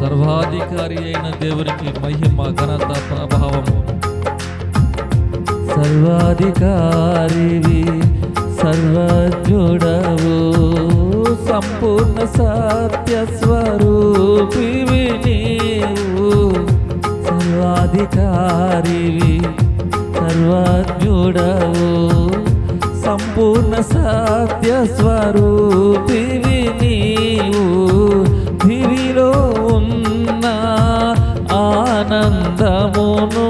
సర్వాధికారి అయిన దేవునికి మహిమ ఘనత ప్రభావము. సర్వాధికారివి సర్వజ్ఞుడవు సంపూర్ణ సత్య స్వరూపివి నీవు. సర్వాధికారివి సర్వజ్ఞుడవు సంపూర్ణ సత్య స్వరూపివి నీవు. ఆనందమును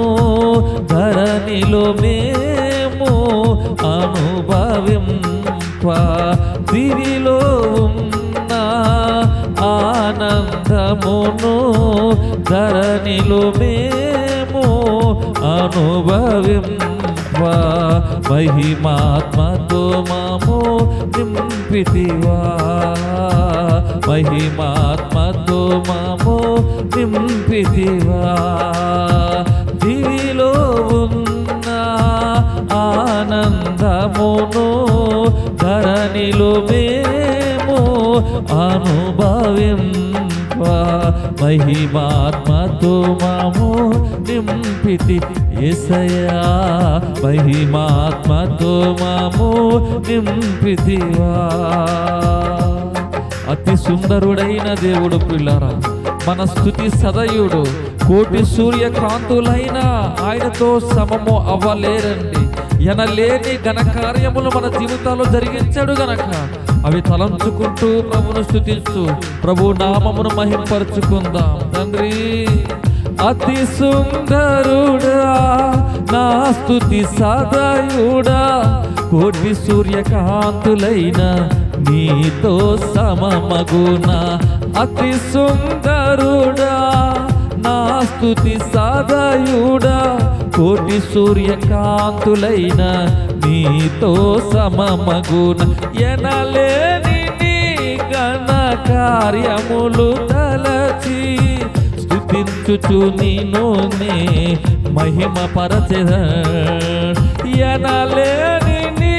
ధరణిలో మేము అనుభవింప దివిలో ఉన్న ఆనందమును ధరణిలో మేము అనుభవింప మహిమాత్మతో మాము నింపితివా? మహిమాత్మతో మాము నింపితివా? దివిలో ఉన్న ఆనందమును ధరణిలో మేము అనుభవిం మహిమాత్మతో మాము నింపితి ఏసయా మహిమాత్మతో మాము నింపితివా. అతి సుందరుడైన దేవుడు పిల్లరా మన స్థుతి సదయుడు కోటి సూర్యకాంతులైన ఆయనతో సమము అవ్వలేరండి. ఎనలేని ఘనకార్యములు మన జీవితాల్లో జరిగించాడు గనక. అవి తలంచుకుంటూ ప్రభును స్థుతిస్తూ ప్రభు నామమును మహింపరుచుకుందాం తండ్రి. అతి సుందరుడా నా స్థుతి సదయుడా కోటి సూర్యకాంతులైన నీతో సమమగున. అతి సుందరుడా నా స్థుతి సదయుడా కోటి సూర్యకాంతులైన నీతో సమమగున ఎనలేని నీ ఘన కార్యములు తలచి స్థుతించుచు నిన్ను నే మహిమ పరచెద ఎనలేని నీ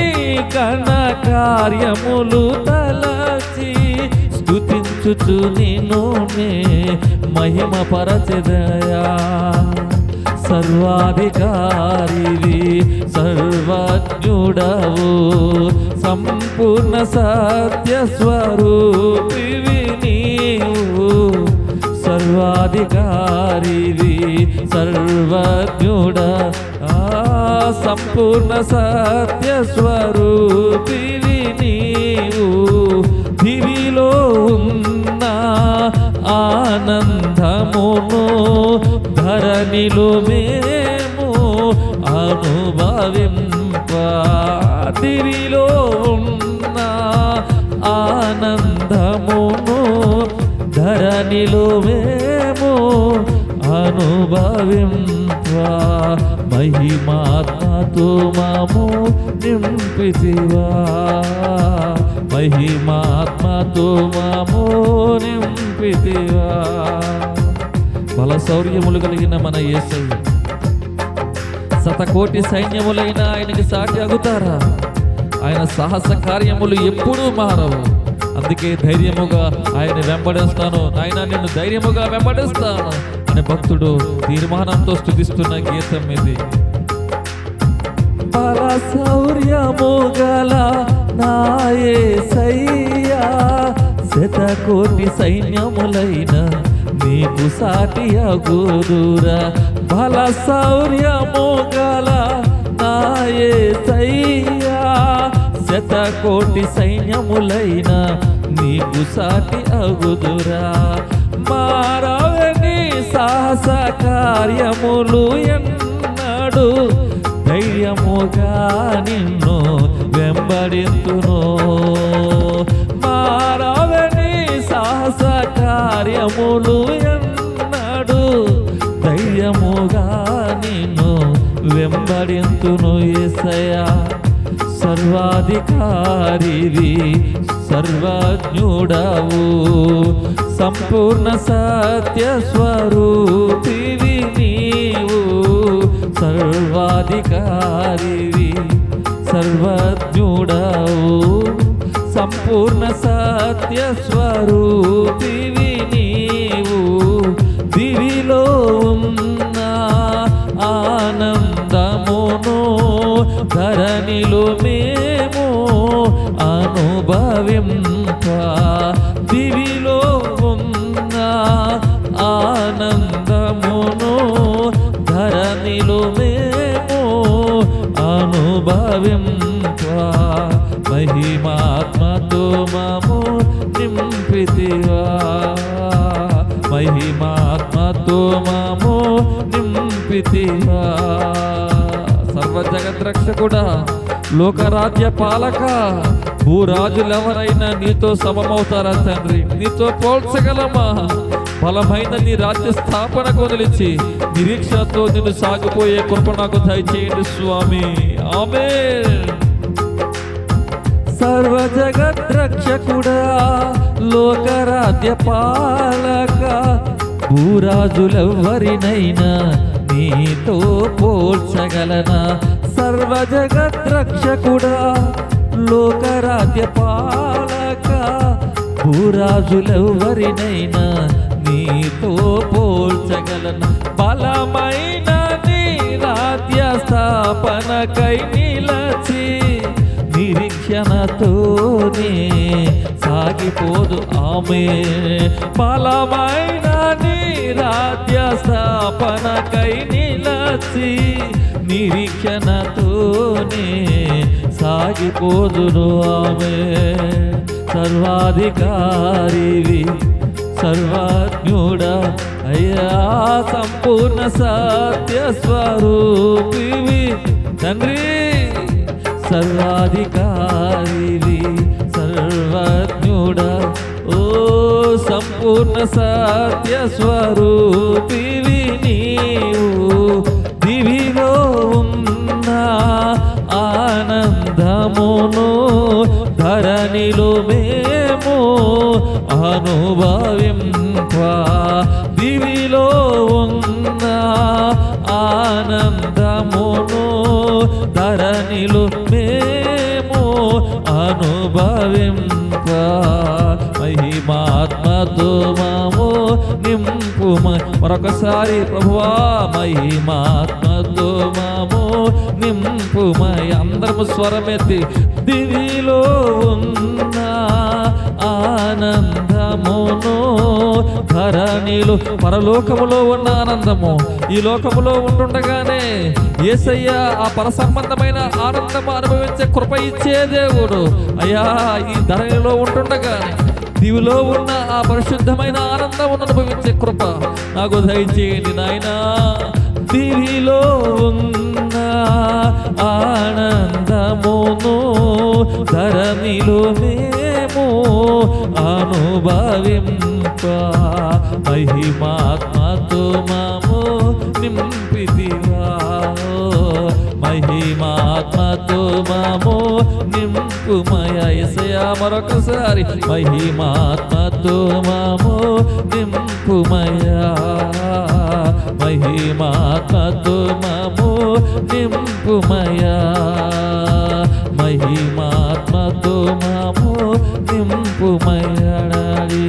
ఘన కార్యములు తలచి స్థుతించుచు నిన్ను నే మహిమ పరచెదయా సర్వాధికారివి సర్వజ్ఞుడవు. సంపూర్ణ సత్య స్వరూపివి నీవు. సర్వాధికారివి సర్వజ్ఞుడ. ఆ, సంపూర్ణ సత్య స్వరూపివి నీవు. దివిలో ఉన్న ఆనందమును ధరణిలో మేము అనుభవింప తిరిలో ఉన్న ఆనందమును ధరణిలో మేము అనుభవింప మహిమాత్మతో మాము నింపితివా. మహిమాత్మతో మాము నింపితివా. బల శౌర్యములు కలిగిన మన యేసయ్య శతకోటి సైన్యములైన ఆయనకి సాటి అగుతారా? ఆయన సాహస కార్యములు ఎప్పుడూ మారవు. అందుకే ధైర్యముగా ఆయన వెంబడిస్తాను. నాయన నిన్ను ధైర్యముగా వెంబడిస్తాను అనే భక్తుడు తీర్మానంతో స్థుతిస్తున్న గీతం ఇది. బల శౌర్యము గల నాయే సయ్యా శతకోటి సైన్యములైన నీకు సాటి అగుదురా బల శౌర్యము గల నాయే సయ్యా. శతకోటి సైన్యములైన నీకు సాటి అగుదురా మారవని సాహస కార్యములు ఎన్నడు ధైర్యముగా నిన్ను వెంబడింతును. దాస కార్యములు ఎన్నడు దయ్యముగా నిన్ను వెంబడింతును ఏసయా సర్వాధికారివి సర్వజ్ఞుడవు. సంపూర్ణ సత్య స్వరూపివి నీవు. సర్వాధికారివి సర్వజ్ఞుడవు. సంపూర్ణ సత్య స్వరూపివి నీవు దివిలో ఉన్న ఆనందమును ధరణిలో మేము అనుభవిం నింపితివా. మహిమాత్మతో మము నింపితివా. సర్వ జగద్రక్షకుడా లోకరాజ్య పాలక భూరాజులెవరైనా నీతో సమమవుతారా తండ్రి? నీతో పోల్చగలమా? బలమైన నీ రాజ్య స్థాపనకు నిలిచి నిరీక్షతో నిన్ను సాగిపోయే కృప నాకు దయచేయండి స్వామి. ఆమె సర్వ రక్షకుడా లోకరాధ్య పాలక భూరాజులెవ్వరినైనా నీతో పోల్చగలనా? సర్వ జగద్రక్షకుడా లోకరాధ్య పాలక భూరాజులెవ్వరినైనా నీతో పోల్చగలనా? బలమైన నీ రాధ్య స్థాపనకై నిలచి నిరీక్షణతోనే సాగిపోదు ఆమె. బలమైన నీ స్థాపనకై నిలచి నిరీక్షణతోనే సాగిపోదును ఆమె. సర్వాధికారివి సర్వజ్ఞుడ అయ్యా సంపూర్ణ సత్య స్వరూపివి తండ్రి సర్వాధికారి సర్వజ్ఞుడ ఓ సంపూర్ణ సత్య స్వరూపివి నీవు. దివిలో ఉన్న ఆనందమును ధరణిలో మేము అనుభవింప. దివిలో ఉన్న ఆనందమును ధరణిలో భావింప మహిమాత్మతో మాము నింపు మరొకసారి ప్రభువా మహిమాత్మతో మాము నింపుమై అందరము స్వరమెత్తి దివిలో ఉన్న ఆనందమును ధరణిలో పరలోకములో ఉన్న ఆనందము. ఈ లోకములో ఉండుండగానే ఏసయ్య ఆ పర సంబంధమైన ఆనందము అనుభవించే కృప ఇచ్చే దేవుడు. అయ్యా ఈ ధరణిలో ఉంటుండగానే నీవులో ఉన్న ఆ పరిశుద్ధమైన ఆనందమును అనుభవించే కృప నాకు దయచేయండి నాయనా. దివిలో ఉన్న ఆనందమును ధరణిలో మేము అనుభవింప. మహిమాత్మతో మాము నింపితివా మహిమాత్మ నింపుమయ ఎసయా మరొకసారి మహిమాత్మతో మాము నింపుమయా మహిమాత్మతో మాము నింపుమయా మహిమాత్మతో మాము నింపుమయడాలి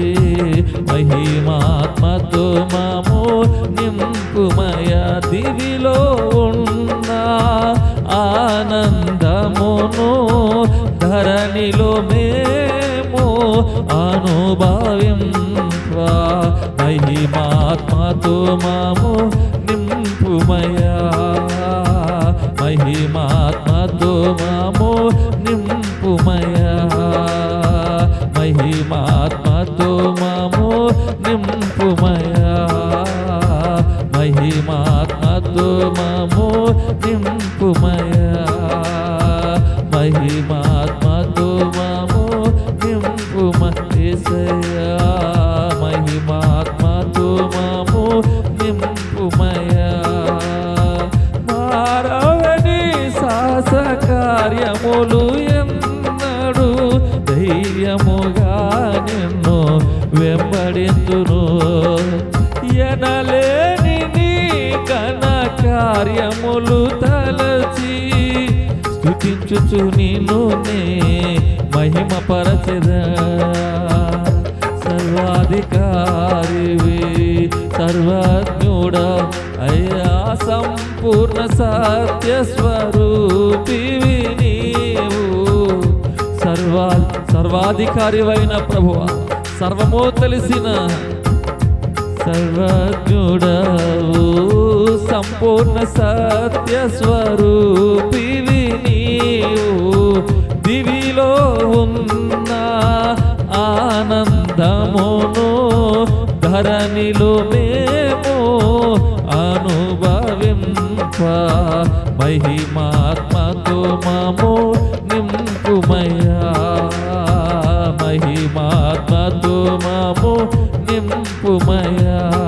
మహిమాత్మతో మాము నింపుమయ దివిలో ఉన్న ఆనందమును ధరణిలో మేము అనుభవింప మహిమాత్మతో మాము నింపుమయా. మహిమాత్మతో మాము నింపుమయా. మహిమాత్మతో మాము నింపుమయా. మహిమాత్మతో మాము నింపుమయా. కార్యములు తలచి స్థుతించుచు నిన్ను మహిమ పరచెదా. సర్వాధికారివి సర్వజ్ఞుడ అయ్యా సంపూర్ణ సత్య స్వరూపివి నీవు. సర్వా సర్వాధికారివైన ప్రభువ సర్వమో తెలిసిన సర్వజ్ఞుడవు సంపూర్ణ సత్య స్వరూపివి నీవు. దివిలో ఉన్న ఆనందమును ధరణిలో మేము అనుభవింప. మహిమాత్మతో మాము నింపుమయ్యా. మహిమాత్మతో మాము నింపుమయ్యా.